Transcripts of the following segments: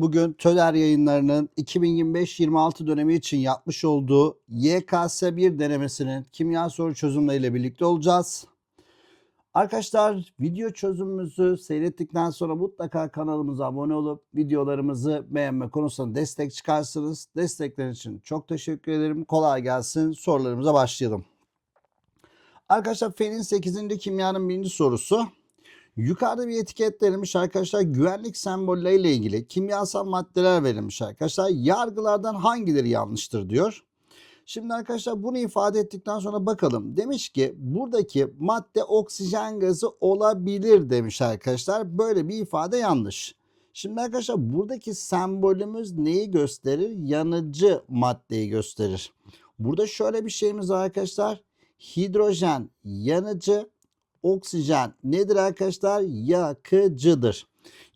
Bugün TÖDER yayınlarının 2025-26 dönemi için yapmış olduğu YKS 1 denemesinin kimya soru çözümleriyle birlikte olacağız. Arkadaşlar video çözümümüzü seyrettikten sonra mutlaka kanalımıza abone olup videolarımızı beğenme konusunda destek çıkarsınız. Destekler için çok teşekkür ederim. Kolay gelsin. Sorularımıza başlayalım. Arkadaşlar Fen'in 8. kimyanın birinci sorusu. Yukarıda bir etiket verilmiş arkadaşlar. Güvenlik sembolleriyle ilgili kimyasal maddeler verilmiş arkadaşlar. Yargılardan hangileri yanlıştır diyor. Şimdi arkadaşlar bunu ifade ettikten sonra bakalım. Demiş ki buradaki madde oksijen gazı olabilir demiş arkadaşlar. Böyle bir ifade yanlış. Şimdi arkadaşlar buradaki sembolümüz neyi gösterir? Yanıcı maddeyi gösterir. Burada şöyle bir şeyimiz var arkadaşlar. Hidrojen yanıcı, oksijen nedir arkadaşlar? Yakıcıdır.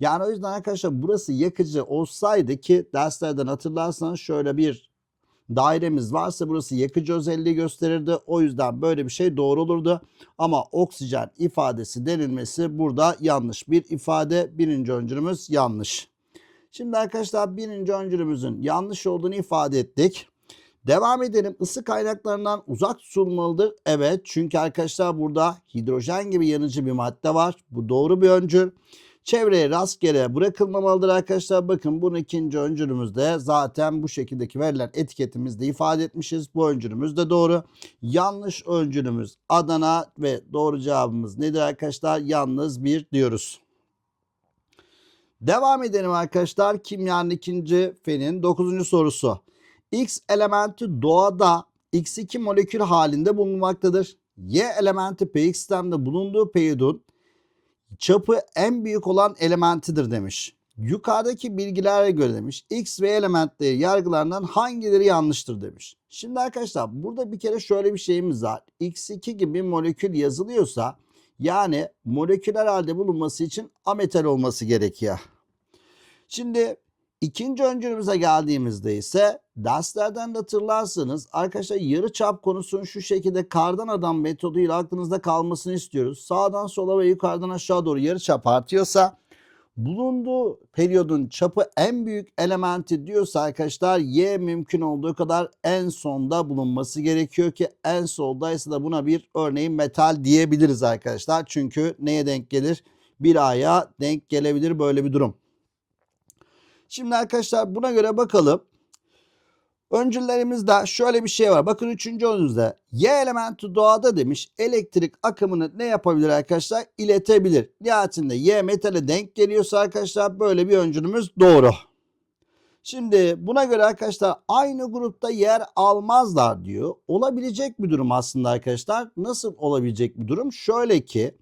Yani o yüzden arkadaşlar burası yakıcı olsaydı ki derslerden hatırlarsanız şöyle bir dairemiz varsa burası yakıcı özelliği gösterirdi. O yüzden böyle bir şey doğru olurdu. Ama oksijen ifadesi denilmesi burada yanlış bir ifade. Birinci öncülümüz yanlış. Şimdi arkadaşlar birinci öncülümüzün yanlış olduğunu ifade ettik. Devam edelim. Isı kaynaklarından uzak tutulmalıdır. Evet çünkü arkadaşlar burada hidrojen gibi yanıcı bir madde var. Bu doğru bir öncül. Çevreye rastgele bırakılmamalıdır arkadaşlar. Bakın bunu ikinci öncülümüzde zaten bu şekildeki verilen etiketimizde ifade etmişiz. Bu öncülümüz de doğru. Yanlış öncülümüz Adana ve doğru cevabımız nedir arkadaşlar? Yalnız bir diyoruz. Devam edelim arkadaşlar. Kimyanın ikinci fenin dokuzuncu sorusu. X elementi doğada X2 molekül halinde bulunmaktadır. Y elementi pH sistemde bulunduğu periyodun çapı en büyük olan elementidir demiş. Yukarıdaki bilgilere göre demiş X ve elementleri yargılarından hangileri yanlıştır demiş. Şimdi arkadaşlar burada bir kere şöyle bir şeyimiz var. X2 gibi molekül yazılıyorsa yani moleküler halde bulunması için ametal olması gerekiyor. Şimdi ikinci öncülümüze geldiğimizde ise derslerden de hatırlarsanız arkadaşlar yarı çap konusunun şu şekilde kardan adam metoduyla aklınızda kalmasını istiyoruz. Sağdan sola ve yukarıdan aşağı doğru yarı çap artıyorsa bulunduğu periyodun çapı en büyük elementi diyorsa arkadaşlar y mümkün olduğu kadar en sonda bulunması gerekiyor ki en soldaysa da buna bir örneğin metal diyebiliriz arkadaşlar. Çünkü neye denk gelir? Bir aya denk gelebilir böyle bir durum. Şimdi arkadaşlar buna göre bakalım. Öncüllerimizde şöyle bir şey var. Bakın üçüncü önünüzde Y elementi doğada demiş elektrik akımını ne yapabilir arkadaşlar? İletebilir. Nihayetinde Y metale denk geliyorsa arkadaşlar böyle bir öncülümüz doğru. Şimdi buna göre arkadaşlar aynı grupta yer almazlar diyor. Olabilecek bir durum aslında arkadaşlar. Nasıl olabilecek bir durum? Şöyle ki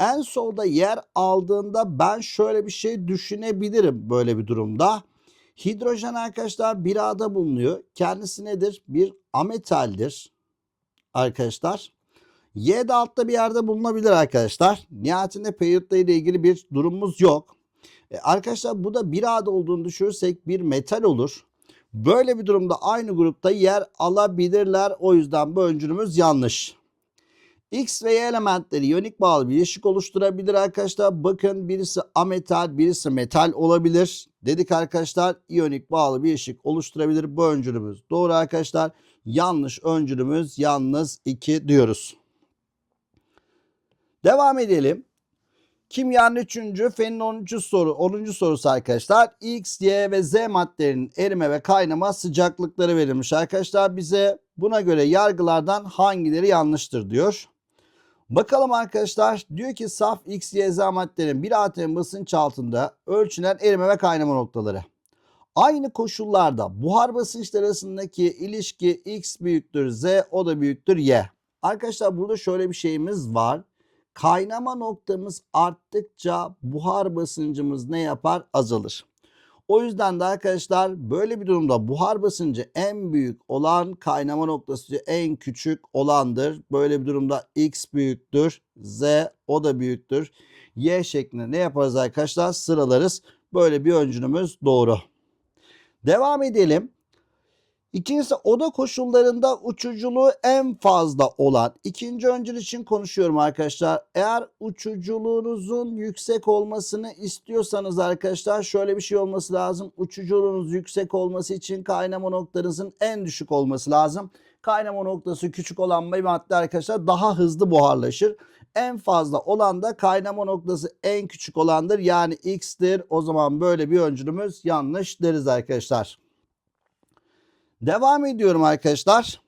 en solda yer aldığında ben şöyle bir şey düşünebilirim böyle bir durumda. Hidrojen arkadaşlar bir A'da bulunuyor. Kendisi nedir? Bir ametaldir arkadaşlar. Y de altta bir yerde bulunabilir arkadaşlar. Nihayetinde periyotla ile ilgili bir durumumuz yok. E arkadaşlar bu da bir A'da olduğunu düşünürsek bir metal olur. Böyle bir durumda aynı grupta yer alabilirler. O yüzden bu öncülümüz yanlış. X ve Y elementleri iyonik bağlı bileşik oluşturabilir arkadaşlar. Bakın birisi ametal, birisi metal olabilir. Dedik arkadaşlar iyonik bağlı bileşik oluşturabilir. Bu öncülümüz doğru arkadaşlar. Yanlış öncülümüz yalnız 2 diyoruz. Devam edelim. Kimyanın 3. fenin 10. soru 10. sorusu arkadaşlar. X, Y ve Z maddelerinin erime ve kaynama sıcaklıkları verilmiş arkadaşlar. Bize buna göre yargılardan hangileri yanlıştır diyor. Bakalım arkadaşlar diyor ki saf X, Y, Z maddelerin bir atom basınç altında ölçülen erime ve kaynama noktaları. Aynı koşullarda buhar basınçları arasındaki ilişki X büyüktür Z o da büyüktür Y. Arkadaşlar burada şöyle bir şeyimiz var. Kaynama noktamız arttıkça buhar basıncımız ne yapar? Azalır. O yüzden de arkadaşlar böyle bir durumda buhar basıncı en büyük olan kaynama noktası en küçük olandır. Böyle bir durumda X büyüktür, Z o da büyüktür. Y şeklinde ne yaparız arkadaşlar? Sıralarız. Böyle bir öncülümüz doğru. Devam edelim. İkincisi oda koşullarında uçuculuğu en fazla olan ikinci öncül için konuşuyorum arkadaşlar. Eğer uçuculuğunuzun yüksek olmasını istiyorsanız arkadaşlar şöyle bir şey olması lazım. Uçuculuğunuz yüksek olması için kaynama noktanızın en düşük olması lazım. Kaynama noktası küçük olan bir madde arkadaşlar daha hızlı buharlaşır. En fazla olan da kaynama noktası en küçük olandır. Yani x'tir. O zaman böyle bir öncülümüz yanlış deriz arkadaşlar. Devam ediyorum arkadaşlar.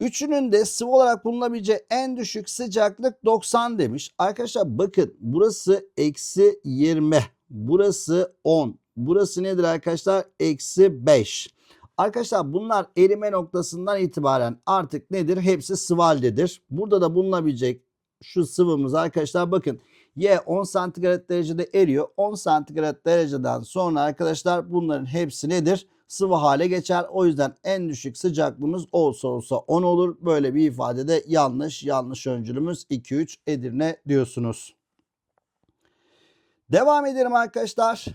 Üçünün de sıvı olarak bulunabileceği en düşük sıcaklık 90 demiş. Arkadaşlar bakın burası eksi 20. Burası 10. Burası nedir arkadaşlar? Eksi 5. Arkadaşlar bunlar erime noktasından itibaren artık nedir? Hepsi sıvı haldedir. Burada da bulunabilecek şu sıvımız arkadaşlar bakın Y 10 santigrat derecede eriyor. 10 santigrat dereceden sonra arkadaşlar bunların hepsi nedir? Sıvı hale geçer. O yüzden en düşük sıcaklığımız olsa olsa 10 olur. Böyle bir ifadede yanlış. Yanlış öncülümüz 2-3 Edirne diyorsunuz. Devam edelim arkadaşlar.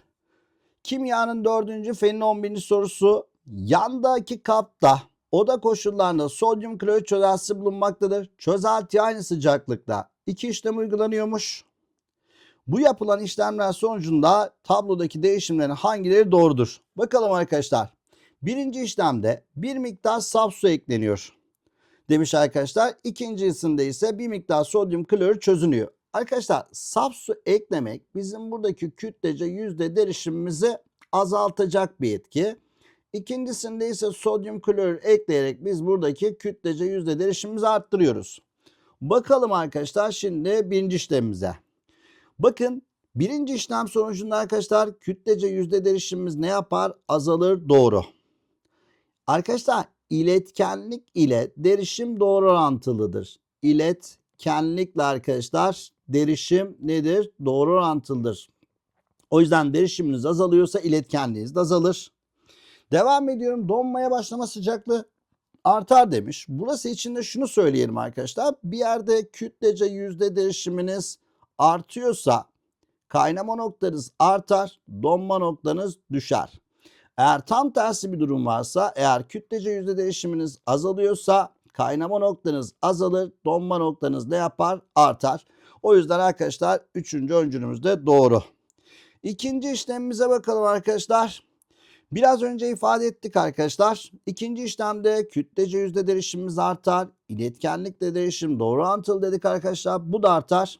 Kimyanın dördüncü fenin 11. sorusu. Yandaki kapta oda koşullarında sodyum klorit çözeltisi bulunmaktadır. Çözelti aynı sıcaklıkta. İki işlem uygulanıyormuş. Bu yapılan işlemler sonucunda tablodaki değişimlerin hangileri doğrudur? Bakalım arkadaşlar. Birinci işlemde bir miktar saf su ekleniyor. Demiş arkadaşlar. İkincisinde ise bir miktar sodyum klorür çözünüyor. Arkadaşlar saf su eklemek bizim buradaki kütlece yüzde derişimimizi azaltacak bir etki. İkincisinde ise sodyum klorür ekleyerek biz buradaki kütlece yüzde derişimimizi arttırıyoruz. Bakalım arkadaşlar şimdi birinci işlemimize. Bakın birinci işlem sonucunda arkadaşlar kütlece yüzde derişimimiz ne yapar? Azalır doğru. Arkadaşlar iletkenlik ile derişim doğru orantılıdır. İletkenlikle arkadaşlar derişim nedir? Doğru orantılıdır. O yüzden derişiminiz azalıyorsa iletkenliğiniz de azalır. Devam ediyorum. Donmaya başlama sıcaklığı artar demiş. Burası için de şunu söyleyelim arkadaşlar. Bir yerde kütlece yüzde derişiminiz artıyorsa kaynama noktanız artar, donma noktanız düşer. Eğer tam tersi bir durum varsa, eğer kütlece yüzde değişiminiz azalıyorsa kaynama noktanız azalır, donma noktanız ne yapar? Artar. O yüzden arkadaşlar üçüncü öncülümüz de doğru. İkinci işlemimize bakalım arkadaşlar. Biraz önce ifade ettik arkadaşlar. İkinci işlemde kütlece yüzde değişimimiz artar. İletkenlikle değişim doğru orantılı dedik arkadaşlar. Bu da artar.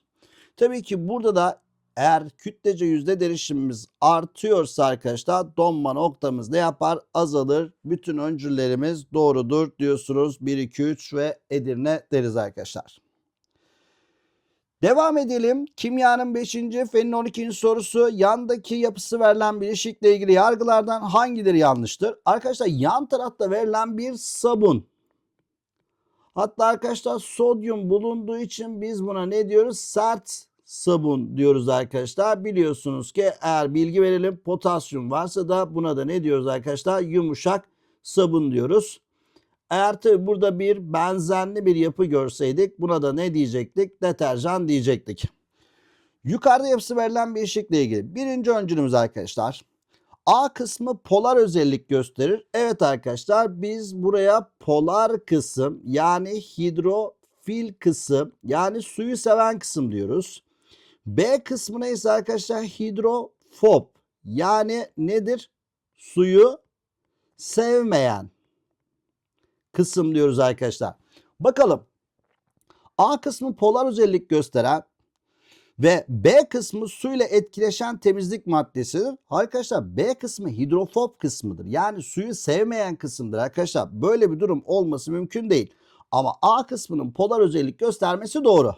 Tabii ki burada da eğer kütlece yüzde derişimimiz artıyorsa arkadaşlar donma noktamız ne yapar? Azalır. Bütün öncüllerimiz doğrudur diyorsunuz. 1, 2, 3 ve Edirne deriz arkadaşlar. Devam edelim. Kimyanın 5. fenin 12. sorusu yandaki yapısı verilen bileşikle ilgili yargılardan hangileri yanlıştır? Arkadaşlar yan tarafta verilen bir sabun. Hatta arkadaşlar sodyum bulunduğu için biz buna ne diyoruz? Sert sabun diyoruz arkadaşlar. Biliyorsunuz ki eğer bilgi verelim potasyum varsa da buna da ne diyoruz arkadaşlar? Yumuşak sabun diyoruz. Eğer tabi burada bir benzenli bir yapı görseydik buna da ne diyecektik? Deterjan diyecektik. Yukarıda yapısı verilen bileşikle ilgili birinci öncülümüz arkadaşlar. A kısmı polar özellik gösterir. Evet arkadaşlar biz buraya polar kısım yani hidrofil kısım yani suyu seven kısım diyoruz. B kısmına ise arkadaşlar hidrofob yani nedir? Suyu sevmeyen kısım diyoruz arkadaşlar. Bakalım. A kısmı polar özellik gösteren ve B kısmı suyla etkileşen temizlik maddesidir. Arkadaşlar B kısmı hidrofob kısmıdır. Yani suyu sevmeyen kısımdır arkadaşlar. Böyle bir durum olması mümkün değil. Ama A kısmının polar özellik göstermesi doğru.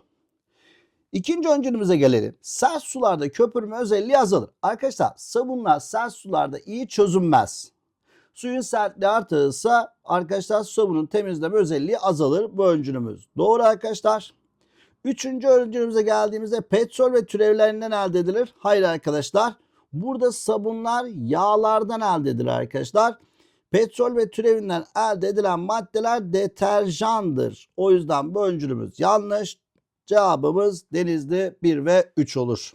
İkinci öncülümüze gelelim. Sert sularda köpürme özelliği azalır. Arkadaşlar sabunlar sert sularda iyi çözünmez. Suyun sertliği artırırsa arkadaşlar sabunun temizleme özelliği azalır. Bu öncülümüz. Doğru arkadaşlar. Üçüncü öncülümüze geldiğimizde petrol ve türevlerinden elde edilir. Hayır arkadaşlar. Burada sabunlar yağlardan elde edilir arkadaşlar. Petrol ve türevinden elde edilen maddeler deterjandır. O yüzden bu öncülümüz yanlış. Cevabımız Denizli 1 ve 3 olur.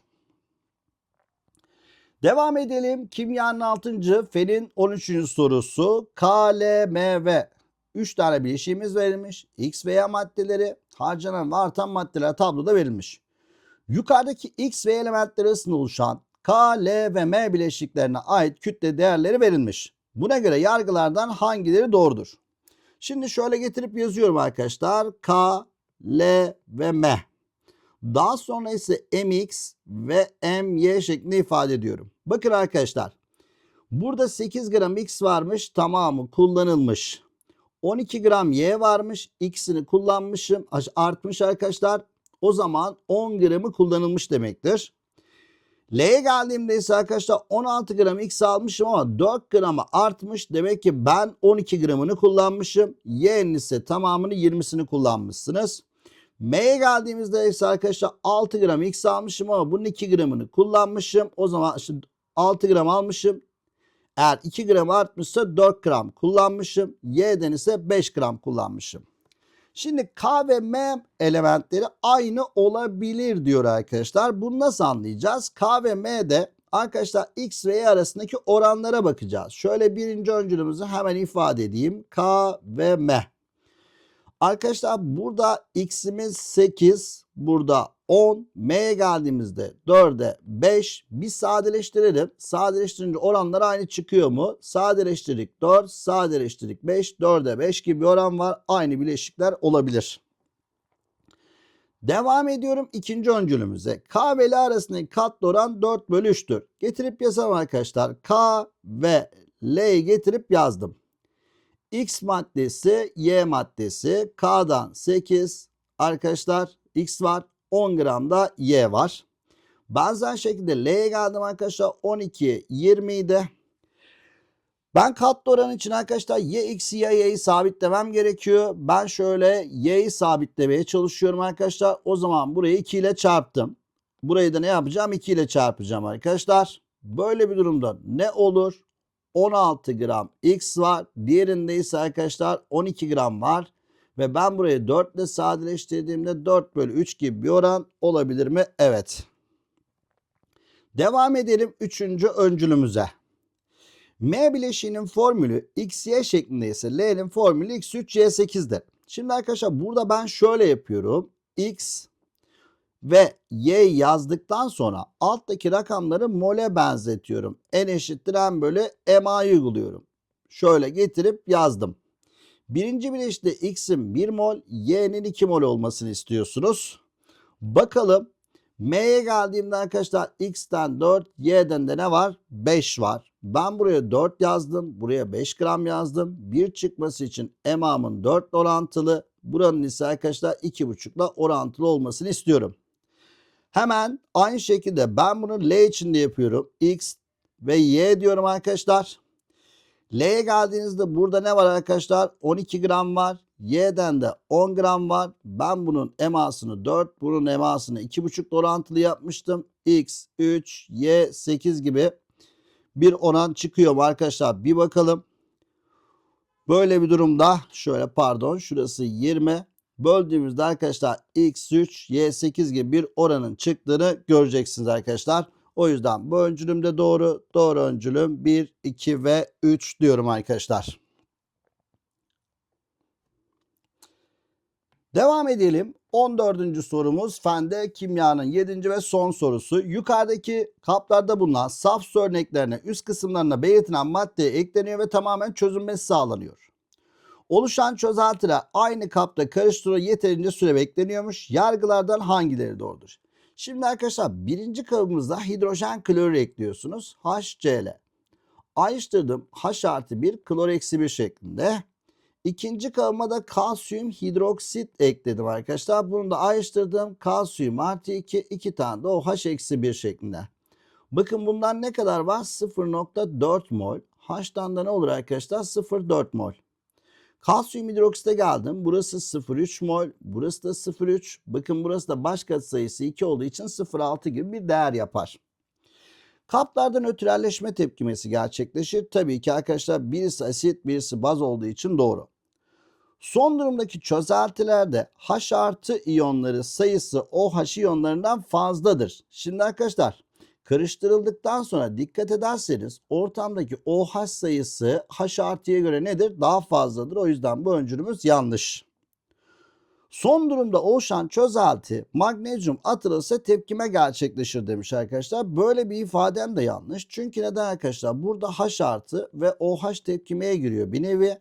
Devam edelim. Kimyanın 6. fenin 13. sorusu. K, L, M ve 3 tane bileşiğimiz verilmiş. X ve Y maddeleri harcanan ve artan maddeler tabloda verilmiş. Yukarıdaki X ve elementleri arasında oluşan K, L ve M bileşiklerine ait kütle değerleri verilmiş. Buna göre yargılardan hangileri doğrudur? Şimdi şöyle getirip yazıyorum arkadaşlar. K, L ve M. Daha sonra ise mx ve my şeklinde ifade ediyorum. Bakın arkadaşlar. Burada 8 gram x varmış. Tamamı kullanılmış. 12 gram y varmış. X'ini kullanmışım. Artmış arkadaşlar. O zaman 10 gramı kullanılmış demektir. L'ye geldiğimde ise arkadaşlar 16 gram X almışım ama 4 grama artmış. Demek ki ben 12 gramını kullanmışım. Y'nin ise tamamını 20'sini kullanmışsınız. M'ye geldiğimizde ise arkadaşlar 6 gram X almışım ama bunun 2 gramını kullanmışım. O zaman işte 6 gram almışım. Eğer 2 gram artmışsa 4 gram kullanmışım. Y'den ise 5 gram kullanmışım. Şimdi K ve M elementleri aynı olabilir diyor arkadaşlar. Bunu nasıl anlayacağız? K ve M'de arkadaşlar X ve Y arasındaki oranlara bakacağız. Şöyle birinci öncülümüzü hemen ifade edeyim. K ve M. Arkadaşlar burada X'imiz 8, burada 10, M'ye geldiğimizde 4'e 5. Bir sadeleştirelim. Sadeleştirince oranlar aynı çıkıyor mu? Sadeleştirdik 4, sadeleştirdik 5, 4'e 5 gibi bir oran var. Aynı bileşikler olabilir. Devam ediyorum ikinci öncülümüze. K ve L arasındaki katlı oran 4 bölü 3'tür. Getirip yazalım arkadaşlar. K ve L'yi getirip yazdım. X maddesi, Y maddesi. K'dan 8 arkadaşlar X var. 10 gram da Y var. Benzer şekilde L'ye geldim arkadaşlar. 12, 20 idi. Ben katlı oran için arkadaşlar y eksi y y'yi sabitlemem gerekiyor. Ben şöyle y'yi sabitlemeye çalışıyorum arkadaşlar. O zaman burayı 2 ile çarptım. Burayı da ne yapacağım? 2 ile çarpacağım arkadaşlar. Böyle bir durumda ne olur? 16 gram x var. Diğerinde ise arkadaşlar 12 gram var. Ve ben burayı 4 ile sadeleştirdiğimde 4 bölü 3 gibi bir oran olabilir mi? Evet. Devam edelim 3. öncülümüze. M bileşiğinin formülü XY şeklinde ise L'nin formülü X3Y8'dir. Şimdi arkadaşlar burada ben şöyle yapıyorum. X ve Y yazdıktan sonra alttaki rakamları mole benzetiyorum. N eşittir M bölü MA'yı uyguluyorum. Şöyle getirip yazdım. Birinci bileşikte X'in 1 mol, Y'nin 2 mol olmasını istiyorsunuz. Bakalım M'ye geldiğimde arkadaşlar X'ten 4, Y'den de ne var? 5 var. Ben buraya 4 yazdım. Buraya 5 gram yazdım. 1 çıkması için EMA'mın 4 orantılı. Buranın ise arkadaşlar 2,5 ile orantılı olmasını istiyorum. Hemen aynı şekilde ben bunu L için de yapıyorum. X ve Y diyorum arkadaşlar. L'ye geldiğinizde burada ne var arkadaşlar? 12 gram var. Y'den de 10 gram var. Ben bunun emasını 4, bunun emasını 2,5 orantılı yapmıştım. X, 3, Y, 8 gibi bir oran çıkıyor mu arkadaşlar? Bir bakalım. Böyle bir durumda şöyle pardon şurası 20. Böldüğümüzde arkadaşlar X3, Y8 gibi bir oranın çıktığını göreceksiniz arkadaşlar. O yüzden bu öncülüm de doğru. Doğru öncülüm 1, 2 ve 3 diyorum arkadaşlar. Devam edelim. 14. sorumuz Fende Kimya'nın 7. ve son sorusu. Yukarıdaki kaplarda bulunan saf su örneklerine üst kısımlarına belirtilen maddeye ekleniyor ve tamamen çözülmesi sağlanıyor. Oluşan çözeltiler aynı kapta karıştırıyor yeterince süre bekleniyormuş. Yargılardan hangileri doğrudur? Şimdi arkadaşlar birinci kabımızda hidrojen klorür ekliyorsunuz. HCl. Ayrıştırdım H artı 1 klor eksi 1 şeklinde. İkinci kabıma da kalsiyum hidroksit ekledim arkadaşlar. Bunu da ayrıştırdım. Kalsiyum artı 2, 2 tane de OH eksi 1 şeklinde. Bakın bundan ne kadar var? 0.4 mol. H'tan da ne olur arkadaşlar? 0.4 mol. Kalsiyum hidroksite geldim. Burası 0,3 mol. Burası da 0,3. Bakın burası da baş sayısı 2 olduğu için 0,6 gibi bir değer yapar. Kaplarda nötralleşme tepkimesi gerçekleşir. Tabii ki arkadaşlar birisi asit birisi baz olduğu için doğru. Son durumdaki çözeltilerde H artı iyonları sayısı OH iyonlarından fazladır. Şimdi arkadaşlar Karıştırıldıktan sonra dikkat ederseniz ortamdaki OH sayısı H artıya göre nedir? Daha fazladır. O yüzden bu öncülümüz yanlış. Son durumda oluşan çözelti magnezyum atılırsa tepkime gerçekleşir demiş arkadaşlar. Böyle bir ifadem de yanlış. Çünkü neden arkadaşlar? Burada H artı ve OH tepkimeye giriyor bir nevi.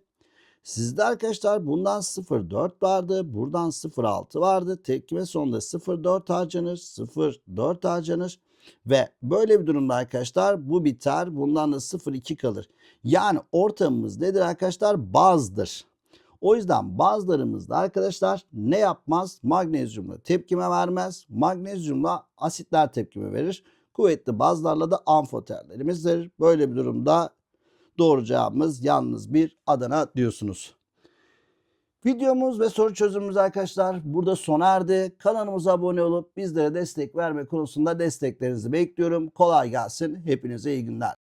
Sizde arkadaşlar bundan 0,4 vardı. Buradan 0,6 vardı. Tepkime sonunda 0,4 harcanır. 0,4 harcanır. Ve böyle bir durumda arkadaşlar bu biter. Bundan da 0,2 kalır. Yani ortamımız nedir arkadaşlar? Bazdır. O yüzden bazılarımızda arkadaşlar ne yapmaz? Magnezyumla tepkime vermez. Magnezyumla asitler tepkime verir. Kuvvetli bazlarla da amfoterlerimizdir. Böyle bir durumda doğru cevabımız yalnız bir Adana diyorsunuz. Videomuz ve soru çözümümüz arkadaşlar burada sona erdi. Kanalımıza abone olup bizlere destek verme konusunda desteklerinizi bekliyorum. Kolay gelsin. Hepinize iyi günler.